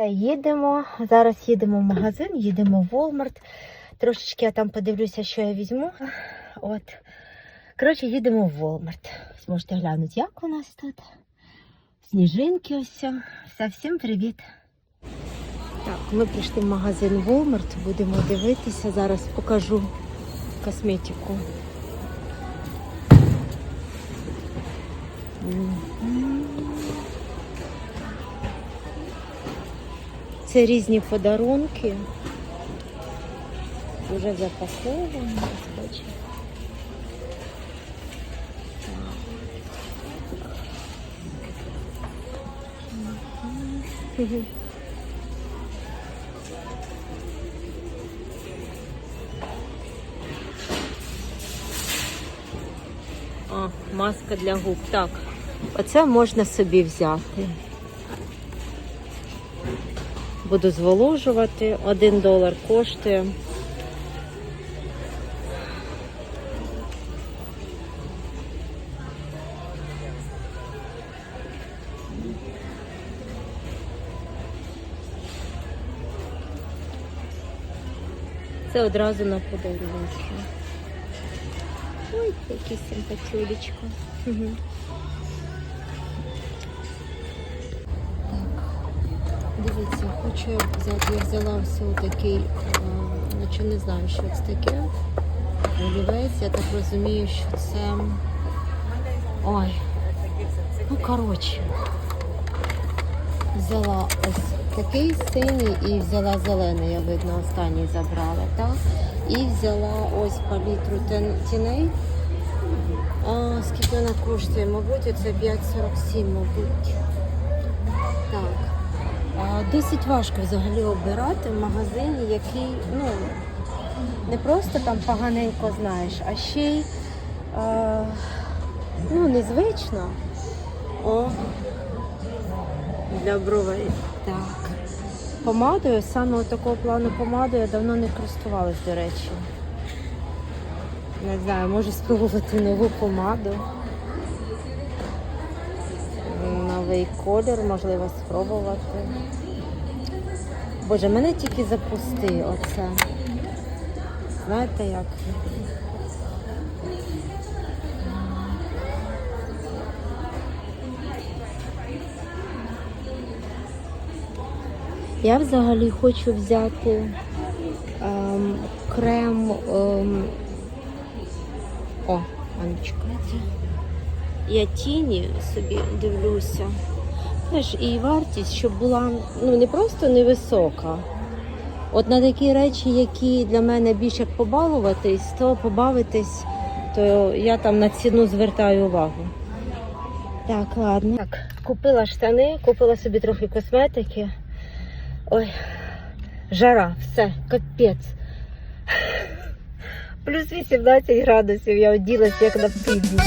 Та Їдемо. Зараз їдемо в магазин, їдемо в Walmart. Трошечки я там подивлюся, що я візьму. От. Коротше, їдемо в Walmart. Зможете глянути, як у нас тут. Сніжинки ось. всім привіт. Так, ми прийшли в магазин Walmart, будемо дивитися. Зараз покажу косметику. Це різні подарунки. Вже запаковані, бачите. Маска для губ. Так, оце можна собі взяти. Буду зволожувати. Один долар коштує. Це одразу на подарунок. Ой, який симпатюлечка. Дивіться, хочу взяти, я взяла ось такий, наче не знаю, що це таке. Олівець, я так розумію, що це. Ой. Ну, коротше. Взяла ось такий синій і взяла зелений, я видно, останній забрала, так? І взяла ось палітру тіней. А, скільки вона коштує? Мабуть, це 5,47, мабуть. Досить важко взагалі обирати в магазині, який, ну, не просто там поганенько знаєш, а ще й е, ну, незвично. О, для бровей. Так. Помадою, саме такого плану помадою я давно не користувалась, до речі. Не знаю, можу спробувати нову помаду. Новий колір, можливо, спробувати. Боже, мене тільки запусти оце. Знаєте як? Я взагалі хочу взяти ем, крем. Ем, о, а. Я тіні собі дивлюся. Теж і вартість, щоб була ну не просто невисока. От на такі речі, які для мене більш як побалуватись, то побавитись, то я там на ціну звертаю увагу. Так, ладно. Так, купила штани, купила собі трохи косметики. Ой, жара, все, капець. Плюс 18 градусів, я оділася як на півдні.